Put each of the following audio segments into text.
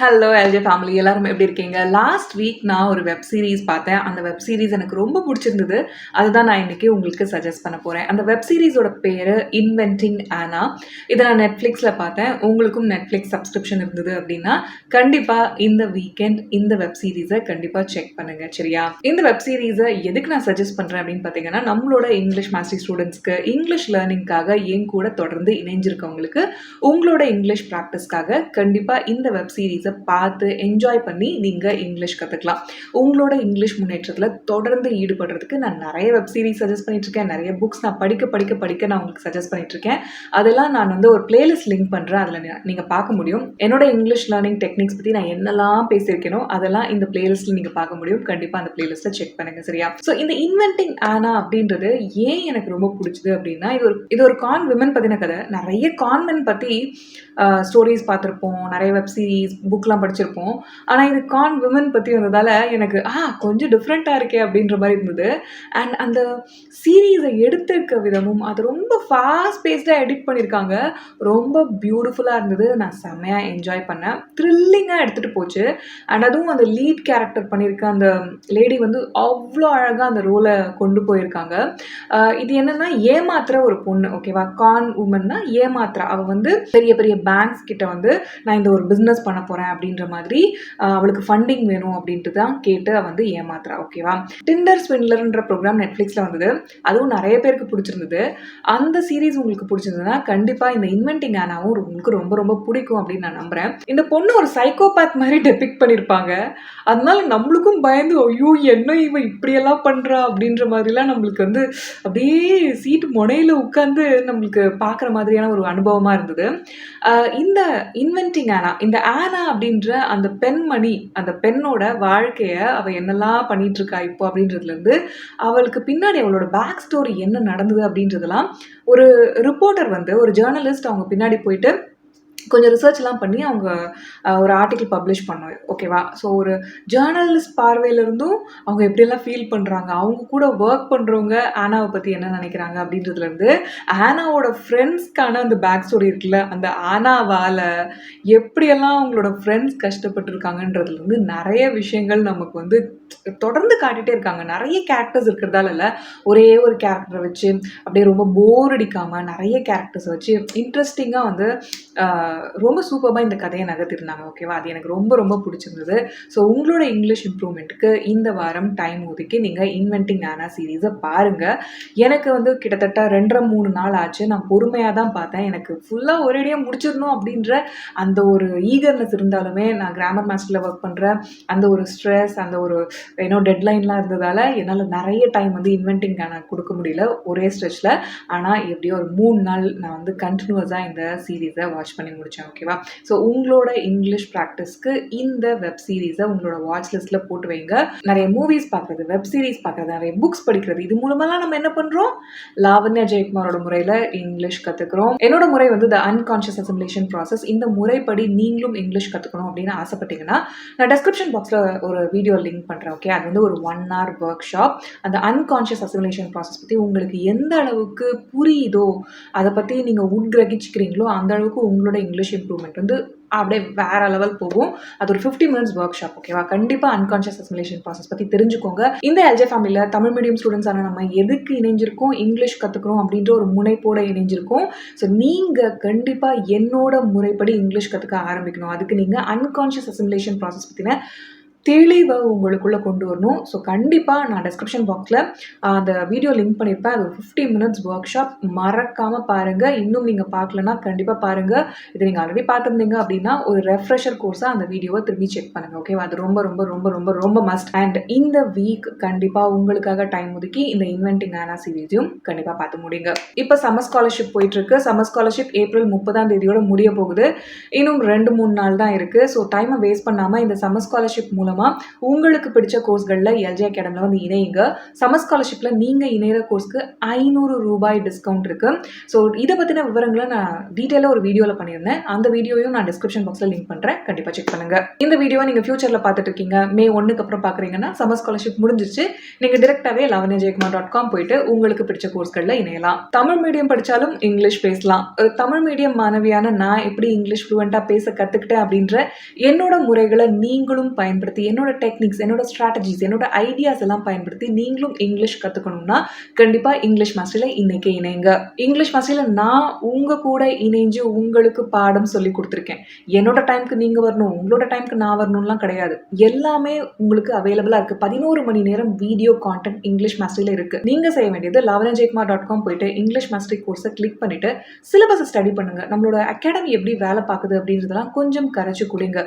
Hello LJ family எல்லாரும் எப்படி இருக்கீங்க? லாஸ்ட் வீக் நான் ஒரு வெப் சீரிஸ் பார்த்தேன். அந்த வெப் சீரிஸ் எனக்கு ரொம்ப பிடிச்சிருந்தது. அதுதான் நான் இன்றைக்கி உங்களுக்கு சஜஸ்ட் பண்ண போகிறேன் அந்த வெப் சீரிஸோட பேர் இன்வென்டிங் ஆனா இதை நான் நெட்ஃப்ளிக்ஸில் பார்த்தேன். உங்களுக்கும் நெட்ஃப்ளிக்ஸ் சப்ஸ்கிரிப்ஷன் இருந்தது அப்படின்னா கண்டிப்பாக இந்த வீக்கெண்ட் இந்த வெப் சீரிஸை கண்டிப்பாக செக் பண்ணுங்க சரியா? இந்த வெப் சீரிஸை எதுக்கு நான் சஜஸ்ட் பண்ணுறேன் அப்படின்னு பார்த்தீங்கன்னா நம்மளோட இங்கிலீஷ் மாஸ்டர் ஸ்டூடெண்ட்ஸ்க்கு இங்கிலீஷ் லேர்னிங்காக என் கூட தொடர்ந்து இணைஞ்சிருக்கவங்களுக்கு உங்களோட இங்கிலீஷ் ப்ராக்டிஸ்க்காக கண்டிப்பாக இந்த வெப் சீரிஸை பார்த்து என்ஜாய் பண்ணி நீங்கள் இங்கிலீஷ் கற்றுக்கலாம் உங்களோட இங்கிலீஷ் முன்னேற்றத்தில் தொடர்ந்து ஈடுபடுறதுக்கு நான் நிறைய வெப் சீரிஸ் சஜஸ்ட் பண்ணிட்டுருக்கேன். நிறைய புக்ஸ் நான் படிக்க படிக்க படிக்க நான் உங்களுக்கு சஜஸ்ட் பண்ணிட்டுருக்கேன். அதெல்லாம் நான் வந்து ஒரு பிளேலிஸ்ட் லிங்க் பண்ணுறேன் அதில் நீங்கள் பார்க்க முடியும். என்னோட இங்கிலீஷ் லேர்னிங் டெக்னிக்ஸ் பற்றி நான் என்னெல்லாம் பேசியிருக்கேனோ அதெல்லாம் இந்த பிளேலிஸ்ட்டில் நீங்கள் பார்க்க முடியும். கண்டிப்பாக அந்த பிளேலிஸ்ட்டை செக் பண்ணுங்கள் சரியா? ஸோ இந்த இன்வென்டிங் ஆனா அப்படின்றது ஏன் எனக்கு ரொம்ப பிடிச்சது அப்படின்னா இது ஒரு இது ஒரு கான் விமன் பற்றின கதை. நிறைய கான்மென் பற்றி ஸ்டோரிஸ் பார்த்துருப்போம். நிறைய வெப் சீரிஸ் புக்லாம் படிச்சிருப்போம். ஆனால் இது கான் விமன் பற்றி வந்ததால் எனக்கு ஆ கொஞ்சம் டிஃப்ரெண்ட்டாக இருக்கே அப்படின்ற மாதிரி இருந்தது. அண்ட் அந்த சீரீஸை எடுத்திருக்க விதமும் அது ரொம்ப ஃபாஸ்ட் பேஸ்டாக எடிட் பண்ணியிருக்காங்க ரொம்ப பியூட்டிஃபுல்லாக இருந்தது. நான் செம்மையாக என்ஜாய் பண்ணேன். த்ரில்லிங்காக எடுத்துகிட்டு போச்சு. அண்ட் அதுவும் அந்த லீட் கேரக்டர் பண்ணியிருக்க அந்த லேடி வந்து அவ்வளோ அழகாக அந்த ரோலை கொண்டு போயிருக்காங்க. இது என்னென்னா ஏமாத்துற ஒரு பொண்ணு ஓகேவா கான் உமன்னா ஏமாத்துறா. அவள் வந்து பெரிய பெரிய பேங்க்ஸ் கிட்ட வந்து நான் இந்த ஒரு பிஸ்னஸ் பண்ண போகிறேன் அப்படின்ற மாதிரி அவளுக்கு ஃபண்டிங் வேணும் அப்படின்ட்டு தான் கேட்டு அவள் வந்து ஏமாத்துறா ஓகேவா டிண்டர் ஸ்விண்ட்லர்ன்ற ப்ரோக்ராம் நெட்ஃப்ளிக்ஸில் வந்தது. அதுவும் நிறைய பேருக்கு பிடிச்சிருந்தது. அந்த அந்த சீரீஸ் உங்களுக்கு பிடிச்சிருந்ததுன்னா கண்டிப்பாக இந்த இன்வென்டிங் ஆனாவும் உங்களுக்கு ரொம்ப ரொம்ப பிடிக்கும் அப்படின்னு நான் நம்புறேன். இந்த பொண்ணு ஒரு சைக்கோபேத் மாதிரி டெபிக் பண்ணியிருப்பாங்க அதனால நம்மளுக்கும் பயந்து ஐயோ என்ன இவன் இப்படியெல்லாம் பண்ணுறா அப்படின்ற மாதிரிலாம் நம்மளுக்கு வந்து அப்படியே சீட்டு முனையில் உட்காந்து நம்மளுக்கு பார்க்குற மாதிரியான ஒரு அனுபவமாக இருந்தது. இந்த இன்வென்டிங் ஆனா இந்த ஆனா அப்படின்ற அந்த பெண்மணி அந்த பெண்ணோட வாழ்க்கையை அவள் என்னெல்லாம் பண்ணிட்டு இருக்கா இப்போ அப்படின்றதுலேருந்து அவளுக்கு பின்னாடி அவளோட பேக் ஸ்டோரி என்ன நடந்தது அப்படின்றதெல்லாம் ஒரு ரிப்போர்ட்டர் வந்து ஒரு ஜேர்னலிஸ்ட் அவங்க பின்னாடி போயிட்டு கொஞ்சம் ரிசர்ச்லாம் பண்ணி அவங்க ஒரு ஆர்டிக்கிள் பப்ளிஷ் பண்ணோம். ஓகேவா ஸோ ஒரு ஜேர்னலிஸ்ட் பார்வையிலேருந்தும் அவங்க எப்படியெல்லாம் ஃபீல் பண்ணுறாங்க அவங்க கூட ஒர்க் பண்ணுறவங்க ஆனாவை பற்றி என்ன நினைக்கிறாங்க அப்படின்றதுலேருந்து ஆனாவோட ஃப்ரெண்ட்ஸ்க்கான அந்த பேக் ஸ்டோரி இருக்குல்ல அந்த ஆனாவால் எப்படியெல்லாம் அவங்களோட ஃப்ரெண்ட்ஸ் கஷ்டப்பட்டுருக்காங்கன்றதுலேருந்து நிறைய விஷயங்கள் நமக்கு வந்து தொடர்ந்து காட்டிகிட்டே இருக்காங்க. நிறைய கேரக்டர்ஸ் இருக்கிறதால இல்லை ஒரே ஒரு கேரக்டரை வச்சு அப்படியே ரொம்ப போர் அடிக்காமல் நிறைய கேரக்டர்ஸ் வச்சு இன்ட்ரெஸ்டிங்காக வந்து ரொம்ப சூப்பராக இந்த கதையை நகர்த்திருந்தாங்க ஓகேவா அது எனக்கு ரொம்ப ரொம்ப பிடிச்சிருந்தது. ஸோ உங்களோட இங்கிலீஷ் இம்ப்ரூவ்மெண்ட்டுக்கு இந்த வாரம் டைம் ஒதுக்கி நீங்கள் இன்வென்டிங் ஆனா சீரீஸை பாருங்கள் எனக்கு வந்து கிட்டத்தட்ட ரெண்டரை மூணு நாள் ஆச்சு. நான் பொறுமையாக தான் பார்த்தேன். எனக்கு ஃபுல்லாக ஒரேடியாக முடிச்சிடணும் அப்படின்ற அந்த ஒரு ஈகர்னஸ் இருந்தாலுமே நான் கிராமர் மாஸ்டரில் ஒர்க் பண்ணுற அந்த ஒரு ஸ்ட்ரெஸ் அந்த ஒரு ஏன்னோ டெட்லைன்லாம் இருந்ததால் என்னால் நிறைய டைம் வந்து இன்வென்டிங் கொடுக்க முடியல ஒரே ஸ்ட்ரெச்சில் ஆனால் எப்படியோ ஒரு மூணு நாள் நான் வந்து கண்டினியூஸாக இந்த சீரீஸை வாட்ச் பண்ணி முடித்தேன் ஓகேவா ஸோ உங்களோட இங்கிலீஷ் ப்ராக்டிஸ்க்கு இந்த வெப் சீரீஸை உங்களோட வாட்ச் லிஸ்ட்டில் போட்டு வைங்க. நிறைய மூவிஸ் பார்க்குறது வெப் சீரிஸ் பார்க்குறது நிறைய புக்ஸ் படிக்கிறது. இது மூலமெல்லாம் நம்ம என்ன பண்ணுறோம் லாவண்யா ஜெயக்குமாரோட முறையில் இங்கிலீஷ் கற்றுக்குறோம் என்னோட முறை வந்து த அன்கான்ஷியஸ் அசிமுலேஷன் ப்ராசஸ் இந்த முறைப்படி நீங்களும் இங்கிலீஷ் கற்றுக்கணும் அப்படின்னு ஆசைப்பட்டீங்கன்னா நான் டெஸ்கிரிப்ஷன் பாக்ஸில் ஒரு வீடியோ லிங்க் பண்ணுறேன் ஓகே அது வந்து ஒரு ஒன் ஹவர் ஒர்க் ஷாப் அந்த அன்கான்ஷியஸ் அசிமுலேஷன் ப்ராசஸ் பற்றி உங்களுக்கு எந்த அளவுக்கு புரியுதோ அதை பற்றி நீங்கள் உட்கிரகிச்சுக்கிறீங்களோ அந்த அளவுக்கு உங்களோட இங்கிலீஷ் இம்ப்ரூவ்மெண்ட் வந்து அப்படியே வேற லெவல் போகும். அது ஒரு ஃபிஃப்டி மினிட்ஸ் ஒர்க் ஷாப் ஓகேவா கண்டிப்பாக அன்கான்ஷியஸ் அசிமிலேஷன் ப்ராசஸ் பற்றி தெரிஞ்சுக்கோங்க. இந்த எல்ஜே ஃபேமிலியில் தமிழ் மீடியம் ஸ்டூடெண்ட்ஸான நம்ம எதுக்கு இணைஞ்சிருக்கோம்? இங்கிலீஷ் கற்றுக்கணும் அப்படின்ற ஒரு முனைப்போட இணைஞ்சிருக்கோம். ஸோ நீங்கள் கண்டிப்பாக என்னோட முறைப்படி இங்கிலீஷ் கற்றுக்க ஆரம்பிக்கணும். அதுக்கு நீங்கள் அன்கான்ஷியஸ் அசிமிலேஷன் ப்ராசஸ் பற்றின தெளிவை உங்களுக்குள்ளே கொண்டு வரணும். ஸோ கண்டிப்பாக நான் டெஸ்கிரிப்ஷன் பாக்ஸில் அந்த வீடியோ லிங்க் பண்ணியிருப்பேன் அது ஒரு ஃபிஃப்டி மினிட்ஸ் ஒர்க் ஷாப் மறக்காமல் பாருங்கள் இன்னும் நீங்கள் பார்க்கலன்னா கண்டிப்பாக பாருங்கள் இது நீங்கள் ஆல்ரெடி பார்த்துருந்தீங்க அப்படின்னா ஒரு ரெஃப்ரெஷர் கோர்ஸாக அந்த வீடியோவை திரும்பி செக் பண்ணுங்கள் ஓகேவா அது ரொம்ப ரொம்ப ரொம்ப ரொம்ப ரொம்ப மஸ்ட் அண்ட் இந்த வீக் கண்டிப்பாக உங்களுக்காக டைம் ஒதுக்கி இந்த இன்வென்டிங் ஆனா சீரீஸையும் கண்டிப்பாக பார்த்து முடியுங்க இப்போ சம்மர் ஸ்காலர்ஷிப் போயிட்டுருக்கு. சம்மர் ஸ்காலர்ஷிப் ஏப்ரல் முப்பதாம் தேதியோட முடிய போகுது. இன்னும் ரெண்டு மூணு நாள் தான் இருக்குது ஸோ டைமை வேஸ்ட் பண்ணாமல் இந்த சம்மர் ஸ்காலர்ஷிப் மூலம் மூலமாக உங்களுக்கு பிடிச்ச கோர்ஸ்களில் எல்ஜி அகாடமியில் வந்து இணையுங்க சம்மர் ஸ்காலர்ஷிப்பில் நீங்கள் இணையிற கோர்ஸ்க்கு ஐநூறு ரூபாய் டிஸ்கவுண்ட் இருக்குது ஸோ இதை பற்றின விவரங்களை நான் டீட்டெயிலாக ஒரு வீடியோவில் பண்ணியிருந்தேன். அந்த வீடியோயும் நான் டிஸ்கிரிப்ஷன் பாக்ஸில் லிங்க் பண்ணுறேன் கண்டிப்பாக செக் பண்ணுங்கள் இந்த வீடியோவை நீங்கள் ஃபியூச்சரில் பார்த்துட்டு இருக்கீங்க. மே ஒன்றுக்கு அப்புறம் பார்க்குறீங்கன்னா சம்மர் ஸ்காலர்ஷிப் முடிஞ்சிச்சு நீங்கள் டிரெக்டாகவே லவனே ஜெயக்குமார் டாட் காம் போயிட்டு உங்களுக்கு பிடிச்ச கோர்ஸ்களில் இணையலாம். தமிழ் மீடியம் படித்தாலும் இங்கிலீஷ் பேசலாம். ஒரு தமிழ் மீடியம் மாணவியான நான் எப்படி இங்கிலீஷ் ஃப்ளூவெண்ட்டாக பேச கற்றுக்கிட்டேன் அப்படின்ற என்னோட முறைகளை நீங்களும் பயன்படுத்தி என்னோட டெக்னிக்ஸ் என்னோட ஸ்ட்ராட்டஜிஸ் என்னோட ஐடியாஸ் எல்லாம் பயன்படுத்தி நீங்களும் இங்கிலீஷ் கற்றுக்கணும்னா கண்டிப்பாக இங்கிலீஷ் மாஸ்டரில் இன்றைக்கி இணைங்க. இங்கிலீஷ் மாஸ்டரில் நான் உங்கள் கூட இணைஞ்சு உங்களுக்கு பாடம் சொல்லி கொடுத்துருக்கேன். என்னோட டைம்க்கு நீங்கள் வரணும் உங்களோட டைம்க்கு நான் வரணும்லாம் கிடையாது. எல்லாமே உங்களுக்கு அவைலபிளாக இருக்குது பதினோரு மணி நேரம் வீடியோ கான்டென்ட் இங்கிலீஷ் மாஸ்டரில் இருக்குது நீங்கள் செய்ய வேண்டியது லவனஜெயக்குமார் டாட் காம் போயிட்டு இங்கிலீஷ் மாஸ்டரி கோர்ஸை கிளிக் பண்ணிவிட்டு சிலபஸை ஸ்டடி பண்ணுங்கள் நம்மளோட அகாடமி எப்படி வேலை பார்க்குது அப்படின்றதெல்லாம் கொஞ்சம் கரைச்சி கொடுங்க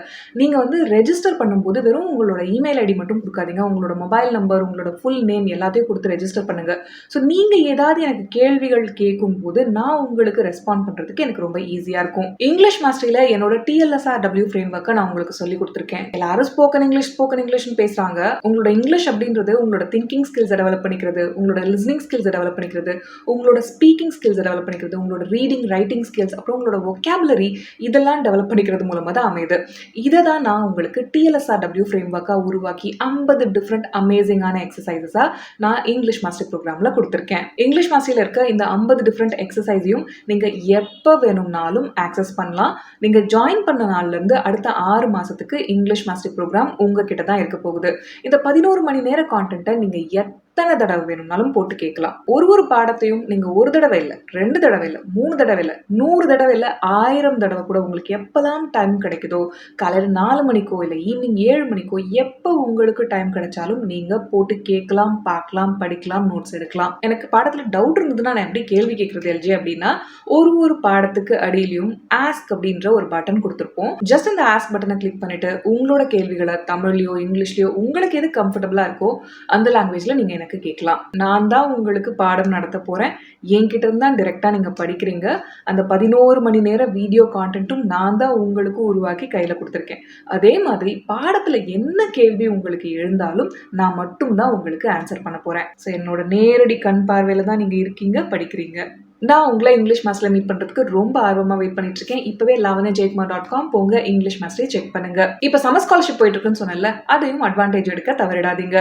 நீங்கள் வந்து ரெஜிஸ்டர் பண்ணும்போது வெறும் உங்களோட இமெயில் ஐடி மட்டும் கொடுக்காதீங்க. உங்களோட மொபைல் நம்பர் உங்களோட ஃபுல் நேம் எல்லாத்தையும் கொடுத்து ரெஜிஸ்டர் பண்ணுங்கள் ஸோ நீங்கள் ஏதாவது எனக்கு கேள்விகள் கேட்கும்போது நான் உங்களுக்கு ரெஸ்பாண்ட் பண்ணுறதுக்கு எனக்கு ரொம்ப ஈஸியாக இருக்கும். இங்கிலீஷ் மாஸ்டரியில் என்னோட டிஎல்எஸ்ஆர் டபிள்யூ ஃப்ரேம் ஒர்க்கை நான் உங்களுக்கு சொல்லி கொடுத்துருக்கேன். எல்லாரும் ஸ்போக்கன் இங்கிலீஷ் ஸ்போக்கன் இங்கிலீஷ்னு பேசுகிறாங்க உங்களோட இங்கிலீஷ் அப்படின்றது உங்களோட திங்கிங் ஸ்கில்ஸை டெவலப் பண்ணிக்கிறது உங்களோட லிஸ்னிங் ஸ்கில்ஸை டெவலப் பண்ணிக்கிறது உங்களோட ஸ்பீக்கிங் ஸ்கில்ஸை டெவலப் பண்ணிக்கிறது உங்களோட ரீடிங் ரைட்டிங் ஸ்கில்ஸ் அப்புறம் உங்களோட ஒகேபுலரி இதெல்லாம் டெவலப் பண்ணிக்கிறது மூலமாக தான் அமையுது. இதை தான் நான் உங்களுக்கு டிஎல்எஸ்ஆர் டபிள்யூ ஃப்ரேம் ஒர்க்காக உருவாக்கி ஐம்பது டிஃப்ரெண்ட் அமேசிங்கான எக்ஸசைசஸாக நான் இங்கிலீஷ் மாஸ்டர் ப்ரோக்ராமில் கொடுத்துருக்கேன். இங்கிலீஷ் மாஸ்டரில் இருக்க இந்த ஐம்பது டிஃப்ரெண்ட் எக்ஸசைஸையும் நீங்கள் எப்போ வேணும்னாலும் ஆக்சஸ் பண்ணலாம். நீங்கள் ஜாயின் பண்ண நாள்லேருந்து அடுத்த ஆறு மாதத்துக்கு இங்கிலீஷ் மாஸ்டர் ப்ரோக்ராம் உங்ககிட்ட தான் இருக்க போகுது. இந்த பதினோரு மணி நேர கான்டென்ட்டை நீங்கள் எத்தனை தடவை வேணும்னாலும் போட்டு கேட்கலாம். ஒரு ஒரு பாடத்தையும் நீங்கள் ஒரு தடவை இல்லை ரெண்டு தடவை இல்லை மூணு தடவை இல்லை நூறு தடவை இல்லை ஆயிரம் தடவை கூட உங்களுக்கு எப்போல்லாம் டைம் கிடைக்குதோ காலையில் நாலு மணிக்கோ இல்லை ஈவினிங் ஏழு மணிக்கோ எப்போ உங்களுக்கு டைம் கிடைச்சாலும் நீங்கள் போட்டு கேட்கலாம் பார்க்கலாம் படிக்கலாம் நோட்ஸ் எடுக்கலாம். எனக்கு பாடத்தில் டவுட் இருந்ததுன்னா நான் எப்படி கேள்வி கேட்குறது எல்ஜி அப்படின்னா ஒரு ஒரு பாடத்துக்கு அடியிலையும் ஆஸ்க் அப்படின்ற ஒரு பட்டன் கொடுத்துருப்போம். ஜஸ்ட் இந்த ஆஸ்க் பட்டனை கிளிக் பண்ணிட்டு உங்களோட கேள்விகளை தமிழ்லையோ இங்கிலீஷ்லையோ உங்களுக்கு எது கம்ஃபர்டபுளாக இருக்கோ அந்த லாங்குவேஜில் நீங்கள் எனக்கு கேட்கலாம். நான் தான் உங்களுக்கு பாடம் நடத்த போகிறேன் என்கிட்ட இருந்து தான் டிரெக்டாக நீங்கள் படிக்கிறீங்க. அந்த பதினோரு மணி நேரம் வீடியோ கான்டென்ட்டும் நான் தான் உங்களுக்கு உருவாக்கி கையில் கொடுத்துருக்கேன். அதே மாதிரி பாடத்தில் என்ன கேள்வி உங்களுக்கு எழுந்தாலும் நான் மட்டும்தான் உங்களுக்கு ஆன்சர் பண்ண போகிறேன் ஸோ என்னோட நேரடி கண் பார்வையில் தான் நீங்கள் இருக்கீங்க படிக்கிறீங்க. நான் உங்களை இங்கிலீஷ் மாஸ்டரில் மீட் பண்ணுறதுக்கு ரொம்ப ஆர்வமாக வெயிட் பண்ணிட்டு இருக்கேன் இப்போவே லவனே ஜெயக்குமார் டாட் காம் போங்க இங்கிலீஷ் மாஸ்டரை செக் பண்ணுங்க. இப்போ சமர் ஸ்காலர்ஷிப் போயிட்டு இருக்குன்னு சொன்னல அதையும் அட்வான்டேஜ் எடுக்க தவறிடாதீங்க.